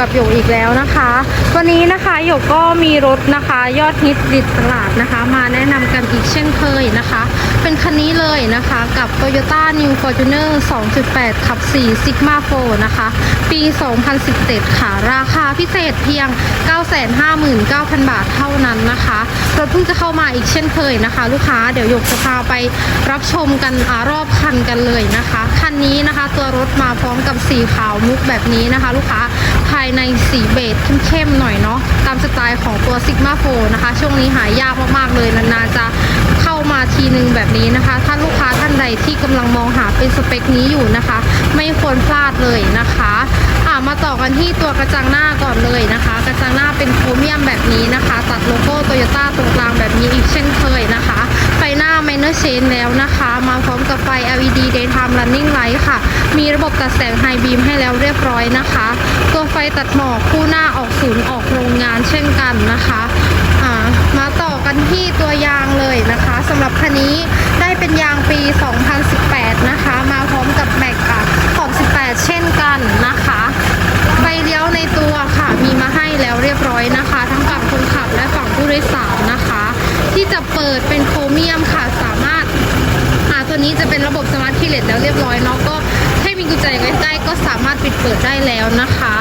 กับหยกอีกแล้วนะคะ วันนี้นะคะหยกก็มีรถนะคะ ยอดฮิตติดตลาดนะคะ มาแนะนำกันอีกเช่นเคยนะคะ เป็นคันนี้เลยนะคะกับ Toyota New Fortuner 2.8 ขับ 4 Sigma 4นะคะ ปี 2017 ค่ะ ราคาพิเศษเพียง 959,000 บาทเท่านั้นนะคะรถเพิ่งจะเข้ามาอีกเช่นเคยนะคะ ลูกค้าเดี๋ยวหยกจะพาไปรับชมกันอารอบคันกันเลยนะคะ คันนี้นะคะตัวรถมาพร้อมกับสีขาวมุกแบบนี้นะคะ ลูกค้าายในสีเบจเข้มๆหน่อยเนาะตามสไตล์ของตัว Sigma 4นะคะ ช่วงนี้หายากมากๆเลยนานๆจะเข้ามาทีนึงแบบนี้นะคะ ถ้าลูกค้าท่านใดที่กำลังมองหาเป็นสเปคนี้อยู่นะคะ ไม่ควรพลาดเลยนะคะอ่ามาต่อกันที่ตัวกระจังหน้าก่อนเลยนะคะ กระจังหน้าเป็นโครเมียมแบบนี้นะคะ ตัดโลโก้โตโยต้าตรงกลางแบบนี้อีกเช่นเคยนะคะ ไฟหน้า Minor Change แล้วนะคะ มาพร้อมกับไฟ LED Daytime Running Light ค่ะ มีระบบตัดแสง High Beam ให้แล้วเรียบร้อยนะคะ ไฟตัดหมอกคู่หน้าออกศูนย์ออกโรงงานเช่นกันนะคะมาต่อกันที่ตัวยางเลยนะคะสำหรับคันนี้ได้เป็นยางปี 2018 นะคะ มาพร้อมกับแม็กอะของ18 เช่นกันนะคะไฟเลี้ยวในตัวค่ะมีมาให้แล้วเรียบร้อยนะคะ ทั้งฝั่งคนขับและฝั่งผู้โดยสารนะคะ ที่จะเปิดเป็นโครเมียมค่ะสามารถอ่าตัวนี้จะเป็นระบบสมาร์ทคีเลสแล้วเรียบร้อยเนาะก็ สามารถปิดเปิดได้แล้วนะคะ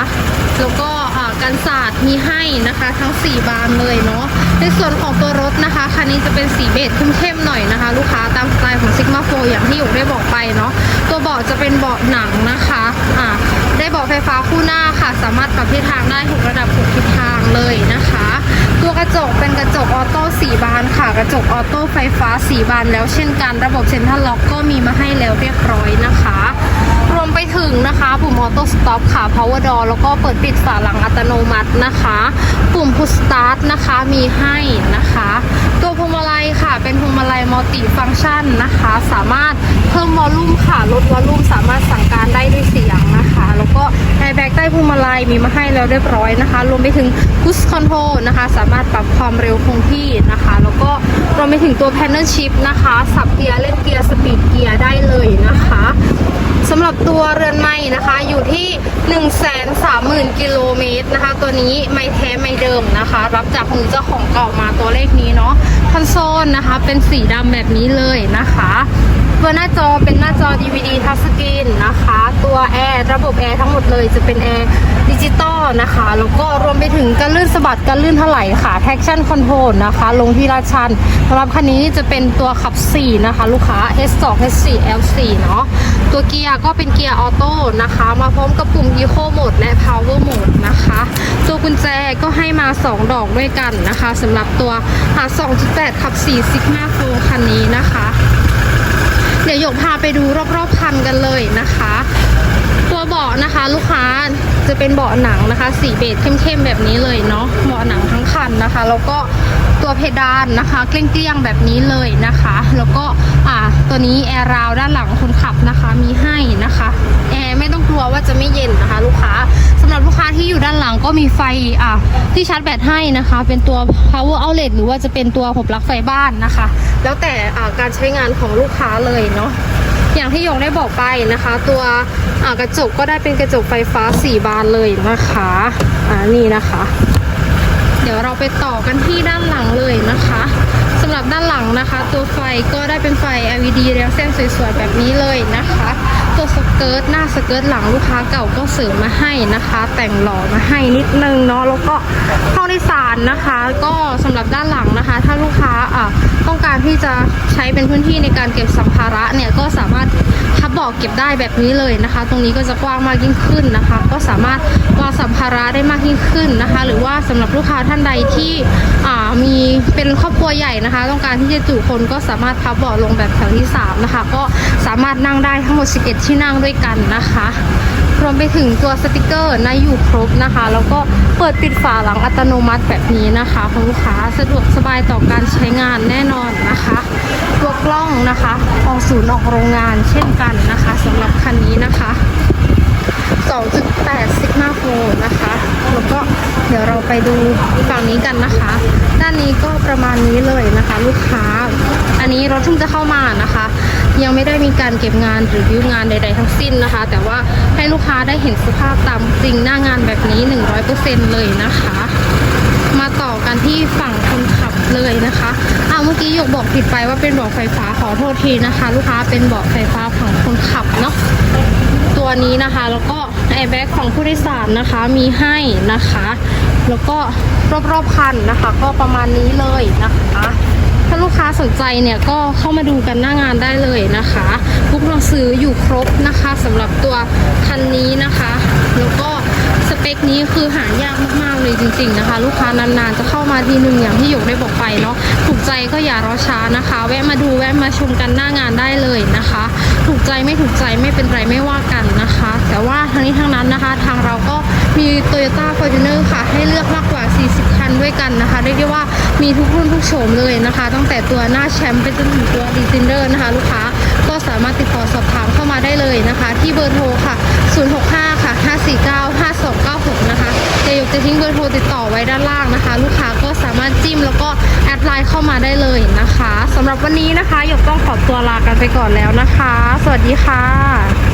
แล้วก็อ่ากันศาสตร์มีให้นะคะทั้ง 4 บานเลยเนาะในส่วนของตัวรถนะคะคันนี้จะเป็นสีเบจเข้มๆหน่อยนะคะ ลูกค้าตามสไตล์ของ Sigma 4อย่างที่หยกได้บอกไปเนาะตัวเบาะจะเป็นเบาะหนังนะคะอ่าได้เบาะไฟฟ้าคู่หน้าค่ะ สามารถปรับทิศทางได้6ระดับ6ทิศทางเลยนะคะ ตัวกระจกเป็นกระจกออโต้4บานค่ะ กระจกออโต้ไฟฟ้า4บานแล้วเช่นกัน ระบบเซ็นทรัลล็อกก็มีมาให้แล้วเรียบร้อยนะคะ ไปถึงนะคะปุ่มออโต้สต็อปค่ะ power door แล้วก็เปิดปิดฝาหลังอัตโนมัตินะคะ ปุ่ม push start นะคะมีให้นะคะ ตัวพวงมาลัยค่ะ เป็นพวงมาลัยมัลติฟังก์ชันนะคะ สามารถเพิ่มวอลลุ่มค่ะ ลดวอลลุ่มสามารถสั่งการได้ด้วยเสียงนะ แล้วก็แอร์แบ็กใต้พวงมาลัยมีมาให้แล้วเรียบร้อยนะคะ รวมไปถึง push control นะคะ สามารถปรับความเร็วคงที่นะคะ แล้วก็รวมไปถึงตัว panel shift นะคะ สับเกียร์เล่นเกียร์สปีดเกียร์ได้เลยนะคะสำหรับตัวเรือนไม้นะคะอยู่ที่ 130,000กิโลเมตรนะคะ ตัวนี้ไม่แท้ไม่เดิมนะคะ รับจากมือเจ้าของเก่ามาตัวเลขนี้เนาะคอนโซลนะคะ เป็นสีดำแบบนี้เลยนะคะ ตัวหน้าจอเป็นหน้าจอ DVD ทัชสกรีนนะคะ ตัวแอร์ระบบแอร์ทั้งหมดเลยจะเป็นแอร์ดิจิตอลนะคะ แล้วก็รวมไปถึงการลื่นสะบัดการลื่นถลายค่ะ traction control นะคะ ลงที่ลาชันสำหรับคันนี้จะเป็นตัวขับ 4 นะคะ ลูกค้า S2 S4 L4 เนาะตัวเกียร์ก็เป็นเกียร์ออโต้นะคะ มาพร้อมกับปุ่ม Eco Mode และ Power Mode นะคะ ตัวกุญแจก็ให้มา 2 ดอกด้วยกันนะคะสำหรับตัวหา2.8ขับ4 Sigma 4คันนี้นะคะ เดี๋ยวหยกพาไปดูรอบๆคันกันเลยนะคะ ตัวเบาะนะคะ ลูกค้าจะเป็นเบาะหนังนะคะ สีเบจเข้มๆแบบนี้เลยเนาะเบาะหนังทั้งคันนะคะ แล้วก็ตัวเพดานนะคะเกลี้ยงๆแบบนี้เลยนะคะ แล้วก็อ่าตัวนี้แอร์ราวด้านหลังคนขับนะคะมีให้นะคะแอร์ไม่ต้องกลัวว่าจะไม่เย็นนะคะ ลูกค้า ก็มีไฟอะที่ชาร์จแบตให้นะคะ เป็นตัว power outlet หรือว่าจะเป็นตัวหัวปลั๊กไฟบ้านนะคะ แล้วแต่อ่าการใช้งานของลูกค้าเลยเนาะอย่างที่ยงได้บอกไปนะคะ ตัวกระจกก็ได้เป็นกระจกไฟฟ้า 4 บานเลยนะคะอ่านี่นะคะ เดี๋ยวเราไปต่อกันที่ด้านหลังเลยนะคะ รับด้านหลังนะคะ ตัวไฟก็ได้เป็นไฟ LED เรียงเส้นสวยๆแบบนี้เลยนะคะ ตัวสเกิร์ตหน้าสเกิร์ตหลังลูกค้าเก่าก็เสริมมาให้นะคะ แต่งหล่อมาให้นิดนึงเนาะแล้วก็ห้องโดยสารนะคะ ก็สำหรับด้านหลังนะคะ ถ้าลูกค้าอะต้องการที่จะใช้เป็นพื้นที่ในการเก็บสัมภาระเนี่ยก็สามารถ เกเก็บได้แบบนี้เลยนะคะ ตรงนี้ก็จะกว้างมากยิ่งขึ้นนะคะ ก็สามารถวางสัมภาระได้มากยิ่งขึ้นนะคะ หรือว่าสำหรับลูกค้าท่านใดที่มีเป็นครอบครัวใหญ่นะคะ ต้องการที่จะจุคนก็สามารถพับเบาะลงแบบแถวที่สามนะคะ ก็สามารถนั่งได้ทั้งหมด 11 ที่นั่งด้วยกันนะคะรวมไปถึงตัวสติกเกอร์นะอยู่ครบนะคะ แล้วก็เปิดปิดฝาหลังอัตโนมัติแบบนี้นะคะคุณลูกค้าสะดวกสบายต่อการใช้งานแน่นอนนะคะ กล้องนะคะออกศูนย์ออกโรงงานเช่นกันนะคะสำหรับคันนี้นะคะ 2.8 Sigma 4นะคะ แล้วก็เดี๋ยวเราไปดูฝั่งนี้กันนะคะ ด้านนี้ก็ประมาณนี้เลยนะคะ ลูกค้า อันนี้รถเพิ่งจะเข้ามานะคะ ยังไม่ได้มีการเก็บงานหรือวิวงานใด ๆ ทั้งสิ้นนะคะ แต่ว่าให้ลูกค้าได้เห็นสภาพตามจริงหน้างานแบบนี้ 100%เลยนะคะ มาต่อกันที่ฝั่งคนขั ยกบอกผิดไปว่าเป็นเบาะไฟฟ้าขอโทษทีนะคะ ลูกค้าเป็นเบาะไฟฟ้าฝั่งคนขับเนาะตัวนี้นะคะแล้วก็แอร์แบ็กของผู้โดยสารนะคะมีให้นะคะ แล้วก็รอบๆคันนะคะ ก็ประมาณนี้เลยนะคะถ้าลูกค้าสนใจเนี่ยก็เข้ามาดูกันหน้างานได้เลยนะคะทุกหนังสืออยู่ครบนะคะสำหรับตัวคันนี้นะคะ แล้วก็ เปคนี้คือหายากมากๆเลยจริง ๆนะคะ ลูกค้านานๆจะเข้ามาทีหนึ่งอย่างที่หยกได้บอกไปเนาะถูกใจก็อย่ารอช้านะคะ แวะมาดูแวะมาชมกันหน้างานได้เลยนะคะ ถูกใจไม่ถูกใจไม่เป็นไรไม่ว่ากันนะคะ แต่ว่าทั้งนี้ทั้งนั้นนะคะ ทางเราก็มี Toyota Fortuner ค่ะ ให้เลือกมากกว่า 40 คันด้วยกันนะคะเรียกได้ว่ามีทุกรุ่นทุกโฉมเลยนะคะ ตั้งแต่ตัวหน้าแชมป์ไปจนถึงตัวดีซินเดอร์นะคะ ลูกค้าก็สามารถติดต่อสอบถามเข้ามาได้เลยนะคะ ที่เบอร์โทรค่ะ 065 ค่ะ 549 5296 นะคะเดี๋ยวยก จะทิ้งเบอร์โทรติดต่อไว้ด้านล่างนะคะ ลูกค้าก็สามารถจิ้มแล้วก็แอดไลน์เข้ามาได้เลยนะคะสำหรับวันนี้นะคะหยกต้องขอตัวลากันไปก่อนแล้วนะคะ สวัสดีค่ะ